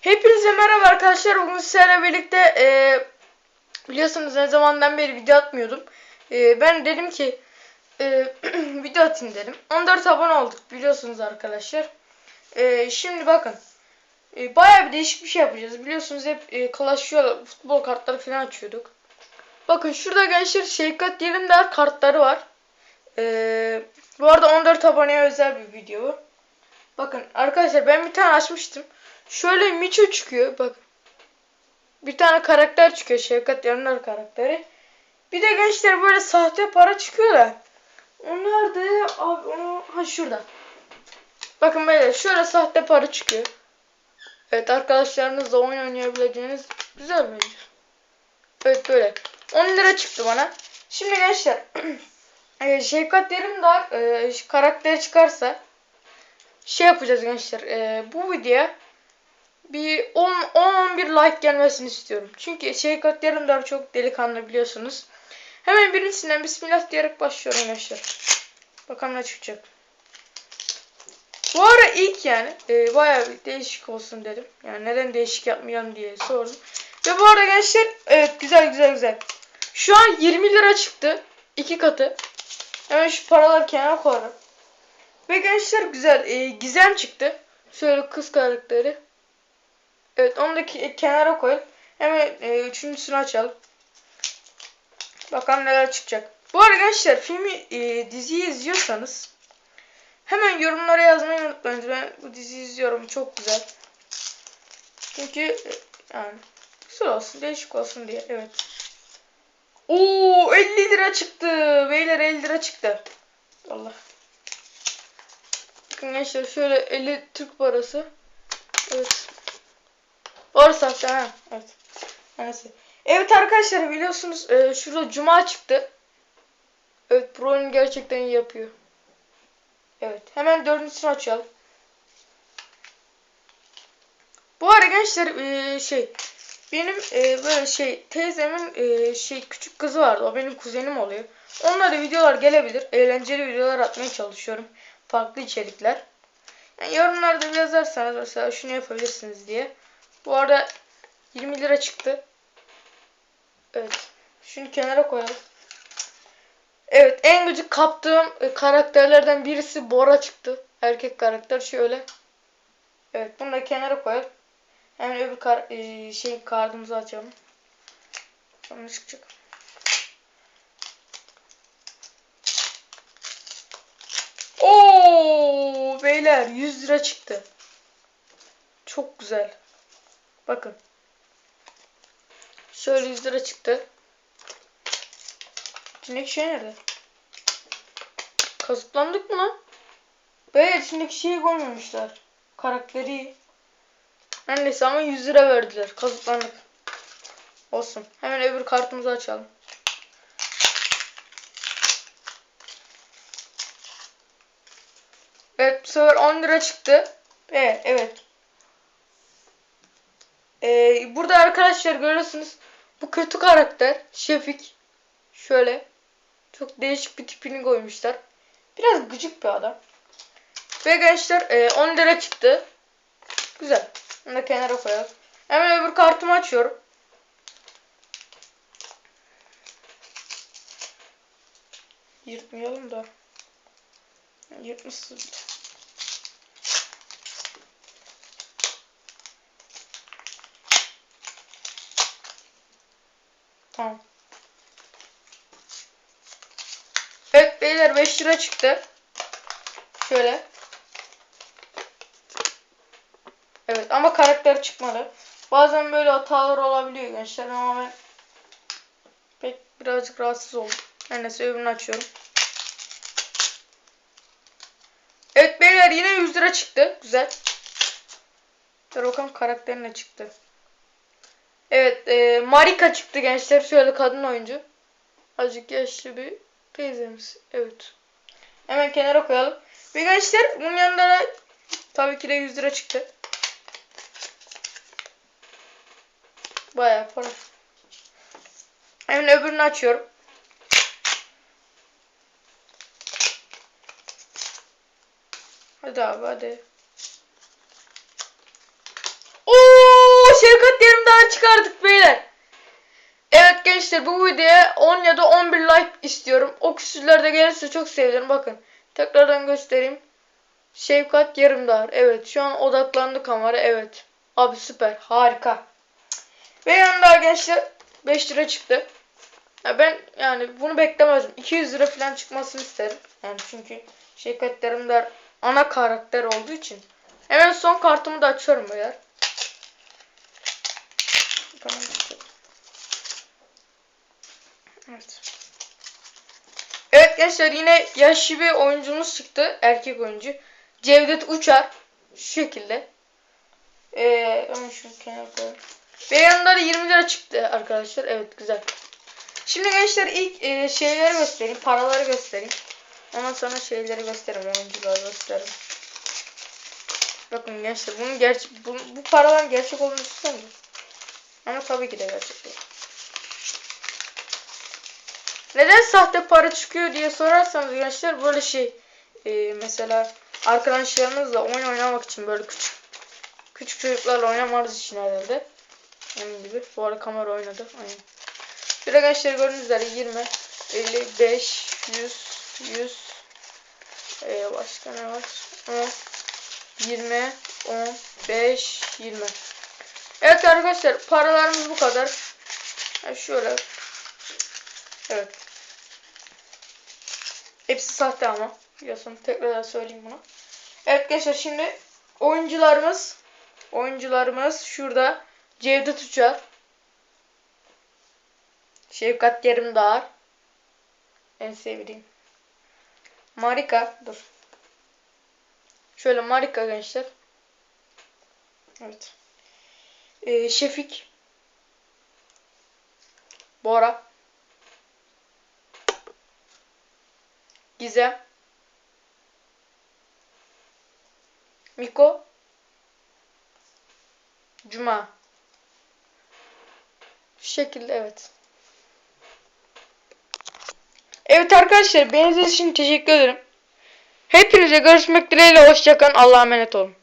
Hepinize merhaba arkadaşlar. Bugün sizlerle birlikte e, biliyorsunuz ne zamandan beri video atmıyordum. E, ben dedim ki e, video atayım dedim. 14 abone olduk biliyorsunuz arkadaşlar. E, şimdi bakın. E, bayağı bir değişik bir şey yapacağız. Biliyorsunuz hep e, Clash futbol kartları falan açıyorduk. Bakın şurada gençler Şevkat Yerimdar kartları var. E, bu arada 14 aboneye özel bir video bu. Bakın arkadaşlar ben bir tane açmıştım. Şöyle Miço çıkıyor bak. Bir tane karakter çıkıyor Şevkat Yanlar karakteri. Bir de gençler böyle sahte para çıkıyor da. Onlar da abi onu ha şurada. Bakın böyle şöyle sahte para çıkıyor. Evet arkadaşlarınızla oyun oynayabileceğiniz güzel bence. Evet böyle. 10 lira çıktı bana. Şimdi gençler e, Şevkat Yerimdar e, karakteri çıkarsa şey yapacağız gençler. E, bu videoya bir 10-11 like gelmesini istiyorum. Çünkü Şevkat Yerimdar çok delikanlı biliyorsunuz. Hemen birincisinden Bismillah diyerek başlıyorum gençler. Bakalım ne çıkacak. Bu ara ilk yani e, bayağı bir değişik olsun dedim. Yani neden değişik yapmayalım diye sordum. Ve bu arada gençler evet güzel güzel güzel. Şu an 20 lira çıktı. iki katı. Hemen şu paraları kenara koyalım. Ve gençler güzel. E, gizem çıktı. Şöyle kız karakteri. Evet onu da ke- kenara koyalım. Hemen e, üçüncüsünü açalım. Bakalım neler çıkacak. Bu arada gençler filmi e, diziyi izliyorsanız hemen yorumlara yazmayı unutmayın. Ben bu diziyi izliyorum. Çok güzel. Çünkü e, yani güzel olsun, değişik olsun diye. Evet. Oo 50 lira çıktı. Beyler 50 lira çıktı. Allah. Bakın gençler şöyle 50 Türk parası. Evet. Doğru sahte ha. Evet. Neyse. Evet arkadaşlar biliyorsunuz e, şurada cuma çıktı. Evet bu oyunu gerçekten iyi yapıyor. Evet. Hemen dördüncüsünü açalım. Bu arada gençler e, şey benim e, böyle şey teyzemin e, şey küçük kızı vardı. O benim kuzenim oluyor. Onlara videolar gelebilir. Eğlenceli videolar atmaya çalışıyorum. Farklı içerikler. Yani yorumlarda yazarsanız mesela şunu yapabilirsiniz diye. Bu arada 20 lira çıktı. Evet. Şunu kenara koyalım. Evet en gıcık kaptığım e, karakterlerden birisi Bora çıktı. Erkek karakter şöyle. Evet bunu da kenara koyalım. Hemen öbür kar, e, şey kartımızı açalım. Sonra çıkacak. Beyler 100 lira çıktı. Çok güzel. Bakın. Şöyle 100 lira çıktı. İçindeki şey nerede? Kazıklandık mı lan? Böyle içindeki şeyi koymamışlar. Karakteri. Her neyse ama 100 lira verdiler. Kazıklandık. Olsun. Hemen öbür kartımızı açalım. Evet bu sefer 10 lira çıktı. Evet evet. Ee, burada arkadaşlar görüyorsunuz. Bu kötü karakter. Şefik. Şöyle. Çok değişik bir tipini koymuşlar. Biraz gıcık bir adam. Ve gençler e, 10 lira çıktı. Güzel. Bunu da kenara koyalım. Hemen öbür kartımı açıyorum. Yırtmayalım da. Yırtmışsın. Tamam. Evet beyler 5 lira çıktı. Şöyle. Evet ama karakter çıkmadı. Bazen böyle hatalar olabiliyor gençler ama ben pek birazcık rahatsız oldum. Her neyse öbürünü açıyorum. Evet beyler yine 100 lira çıktı. Güzel. Dur bakalım karakter ne çıktı. Evet e, Marika çıktı gençler. Şöyle kadın oyuncu. Azıcık yaşlı bir teyzemiz. Evet. Hemen kenara koyalım. Ve gençler bunun yanında da tabii ki de 100 lira çıktı. Bayağı para. Hemen öbürünü açıyorum. Hadi abi hadi. Oo Yarım daha çıkardık beyler. Evet gençler bu videoya 10 ya da 11 like istiyorum. O küsürler de gelirse çok sevinirim. Bakın tekrardan göstereyim. Şevkat Yarımdağ. Evet şu an odaklandı kamera. Evet. Abi süper. Harika. Ve yanında gençler 5 lira çıktı. Ya ben yani bunu beklemezdim. 200 lira falan çıkmasını isterim. Yani çünkü Şevkat Yarımdağ ana karakter olduğu için. Hemen son kartımı da açıyorum beyler. Tamam. Evet. Evet gençler yine yaşlı bir oyuncumuz çıktı. Erkek oyuncu. Cevdet Uçar. Şu şekilde. Ee, hemen şunu kenara koyalım. Ve yanında da 20 lira çıktı arkadaşlar. Evet güzel. Şimdi gençler ilk e, şeyleri göstereyim. Paraları göstereyim. Ondan sonra şeyleri gösteririm. Oyuncuları gösteririm. Bakın gençler bunun gerçek bu, bu paraların gerçek olduğunu düşünsenize. Ama tabii ki de gerçek değil. Neden sahte para çıkıyor diye sorarsanız gençler böyle şey e, mesela arkadaşlarınızla oyun oynamak için böyle küçük küçük çocuklarla oynamanız için herhalde. Onun gibi. Bu arada kamera oynadı. Aynen. Şöyle gençler gördüğünüz üzere 20, 55, 100, 100 ee, başka ne var? 10, 20, 15, 20. Evet arkadaşlar paralarımız bu kadar. Şöyle. Evet. Hepsi sahte ama. Biliyorsun tekrar söyleyeyim bunu. Evet gençler şimdi oyuncularımız oyuncularımız şurada Cevdet Uçar Şevkat Yerimdağ en sevdiğim Marika dur şöyle Marika gençler evet ee, Şefik Bora Gizem Miko Cuma Şu şekilde evet. Evet arkadaşlar beğendiğiniz için teşekkür ederim. Hepinize görüşmek dileğiyle hoşçakalın. Allah'a emanet olun.